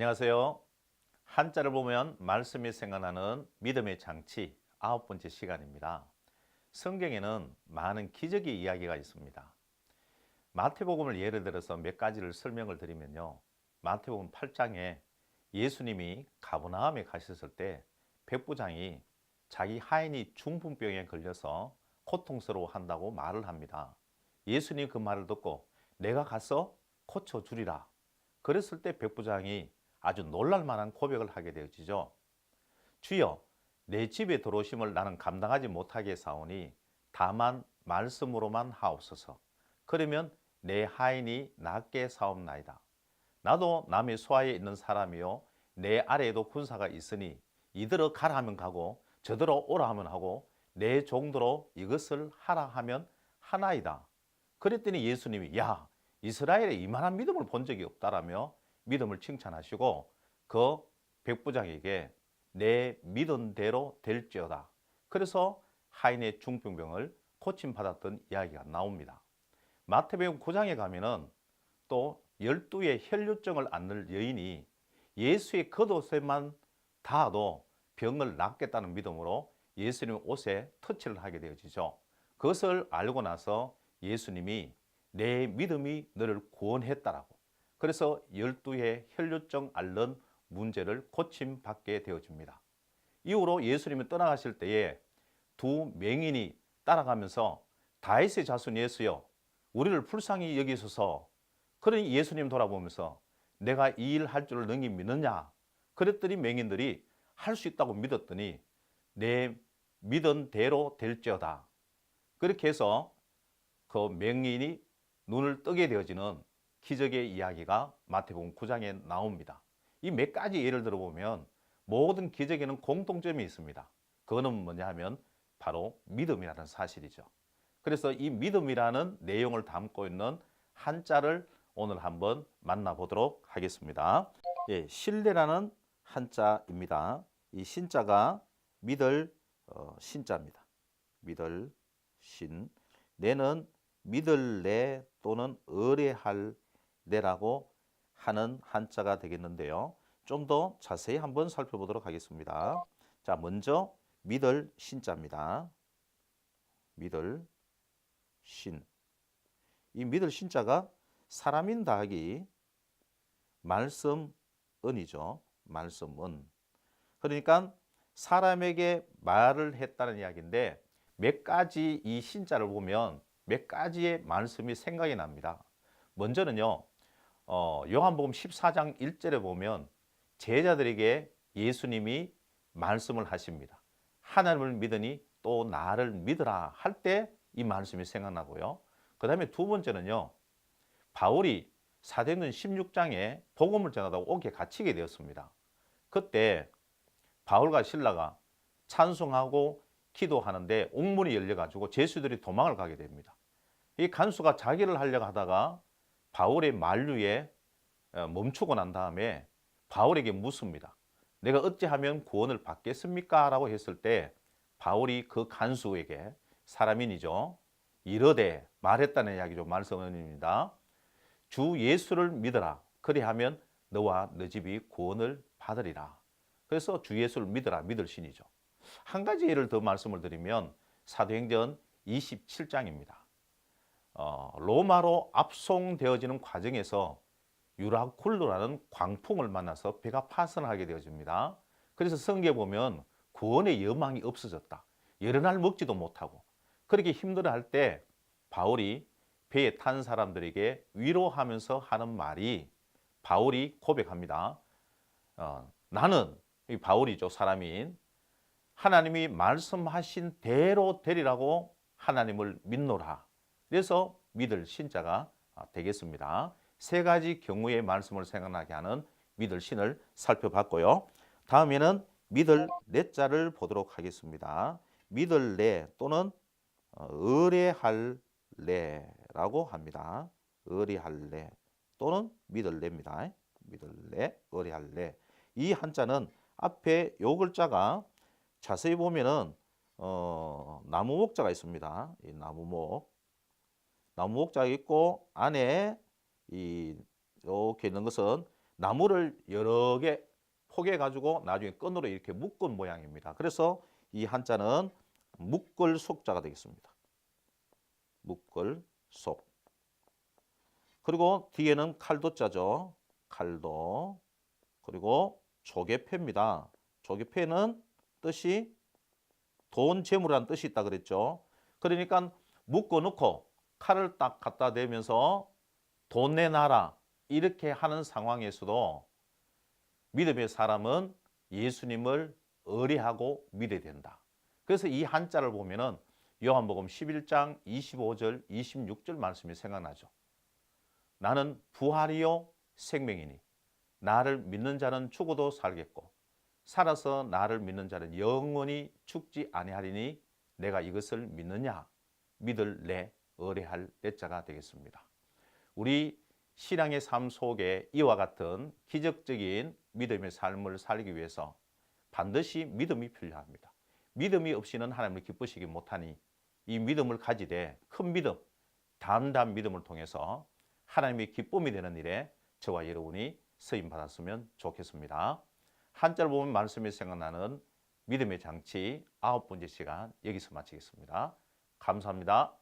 안녕하세요. 한자를 보면 말씀이 생각나는 믿음의 장치 아홉 번째 시간입니다. 성경에는 많은 기적의 이야기가 있습니다. 마태복음을 예를 들어서 몇 가지를 설명을 드리면요. 마태복음 8장에 예수님이 가버나움에 가셨을 때 백부장이 자기 하인이 중풍병에 걸려서 고통스러워 한다고 말을 합니다. 예수님 그 말을 듣고 내가 가서 고쳐 주리라. 그랬을 때 백부장이 아주 놀랄 만한 고백을 하게 되어지죠. 주여, 내 집에 들어오심을 나는 감당하지 못하게 사오니 다만 말씀으로만 하옵소서. 그러면 내 하인이 낫게 사옵나이다. 나도 남의 소하에 있는 사람이요 내 아래에도 군사가 있으니 이들어 가라 하면 가고 저들어 오라 하면 하고 내 종도로 이것을 하라 하면 하나이다. 그랬더니 예수님이 야 이스라엘에 이만한 믿음을 본 적이 없다라며 믿음을 칭찬하시고 그 백부장에게 내 믿은 대로 될지어다. 그래서 하인의 중병병을 고침받았던 이야기가 나옵니다. 마태복음 9장에 가면은 또 열두의 혈류증을 앓는 여인이 예수의 겉옷에만 닿아도 병을 낫겠다는 믿음으로 예수님 옷에 터치를 하게 되어지죠. 그것을 알고 나서 예수님이 내 믿음이 너를 구원했다라고. 그래서 열두의 혈류증 앓는 문제를 고침받게 되어집니다. 이후로 예수님이 떠나가실 때에 두 맹인이 따라가면서 다윗의 자손 예수여 우리를 불쌍히 여기소서. 그러니 예수님 돌아보면서 내가 이 일 할 줄을 능히 믿느냐? 그랬더니 맹인들이 할 수 있다고 믿었더니 내 믿은 대로 될지어다. 그렇게 해서 그 맹인이 눈을 뜨게 되어지는 기적의 이야기가 마태복음 9장에 나옵니다. 이 몇 가지 예를 들어보면 모든 기적에는 공통점이 있습니다. 그거는 뭐냐 하면 바로 믿음이라는 사실이죠. 그래서 이 믿음이라는 내용을 담고 있는 한자를 오늘 한번 만나보도록 하겠습니다. 예, 신뢰라는 한자입니다. 이 신자가 믿을 어, 신자입니다. 믿을 신. 내는 믿을래 또는 의뢰할 래라고 하는 한자가 되겠는데요. 좀 더 자세히 한번 살펴보도록 하겠습니다. 자, 먼저 믿을 신자입니다. 믿을 신. 이 믿을 신자가 사람인 다하기 말씀 은이죠. 말씀 은. 그러니까 사람에게 말을 했다는 이야기인데 몇 가지 이 신자를 보면 몇 가지의 말씀이 생각이 납니다. 먼저는요. 어, 요한복음 14장 1절에 보면 제자들에게 예수님이 말씀을 하십니다. 하나님을 믿으니 또 나를 믿으라 할 때 이 말씀이 생각나고요. 그 다음에 두 번째는요. 바울이 사도행전 16장에 복음을 전하다가 옥에 갇히게 되었습니다. 그때 바울과 신라가 찬송하고 기도하는데 옥문이 열려가지고 제수들이 도망을 가게 됩니다. 이 간수가 자기를 하려고 하다가 바울의 만류에 어, 멈추고 난 다음에 바울에게 묻습니다. 내가 어찌하면 구원을 받겠습니까? 라고 했을 때 바울이 그 간수에게 사람인이죠. 이르되 말했다는 이야기죠. 말씀입니다. 주 예수를 믿어라. 그리하면 너와 너 집이 구원을 받으리라. 그래서 주 예수를 믿어라. 믿을 신이죠. 한 가지 예를 더 말씀을 드리면 사도행전 27장입니다. 어, 로마로 압송되어지는 과정에서 유라쿨루라는 광풍을 만나서 배가 파선하게 되어집니다. 그래서 성경에 보면 구원의 여망이 없어졌다. 여러 날 먹지도 못하고 그렇게 힘들어할 때 바울이 배에 탄 사람들에게 위로하면서 하는 말이 바울이 고백합니다. 어, 나는 이 바울이죠 사람인 하나님이 말씀하신 대로 되리라고 하나님을 믿노라. 그래서 믿을 신자가 되겠습니다. 세 가지 경우의 말씀을 생각나게 하는 믿을 신을 살펴봤고요. 다음에는 믿을 내자를 보도록 하겠습니다. 믿을래 또는 어, 의뢰할래라고 합니다. 의뢰할래 또는 믿을래입니다. 믿을래, 의뢰할래. 이 한자는 앞에 요 글자가 자세히 보면은 어, 나무 목자가 있습니다. 이 나무목, 나무 목자가 있고 안에 이 이렇게 있는 것은 나무를 여러 개 포개 가지고 나중에 끈으로 이렇게 묶은 모양입니다. 그래서 이 한자는 묶을 속자가 되겠습니다. 묶을 속. 그리고 뒤에는 칼도자죠. 칼도. 그리고 조개패입니다. 조개패는 뜻이 돈, 재물이라는 뜻이 있다 그랬죠. 그러니까 묶어 놓고 칼을 딱 갖다 대면서 돈 내놔라 이렇게 하는 상황에서도 믿음의 사람은 예수님을 의뢰하고 믿어야 된다. 그래서 이 한자를 보면은 요한복음 11장 25절 26절 말씀이 생각나죠. 나는 부활이요 생명이니 나를 믿는 자는 죽어도 살겠고 살아서 나를 믿는 자는 영원히 죽지 아니하리니 내가 이것을 믿느냐 믿을 내 의뢰할 내자가 되겠습니다. 우리 신앙의 삶 속에 이와 같은 기적적인 믿음의 삶을 살기 위해서 반드시 믿음이 필요합니다. 믿음이 없이는 하나님을 기쁘시기 못하니 이 믿음을 가지되 큰 믿음, 담담 믿음을 통해서 하나님의 기쁨이 되는 일에 저와 여러분이 쓰임 받았으면 좋겠습니다. 한자를 보면 말씀이 생각나는 믿음의 장치 아홉 번째 시간 여기서 마치겠습니다. 감사합니다.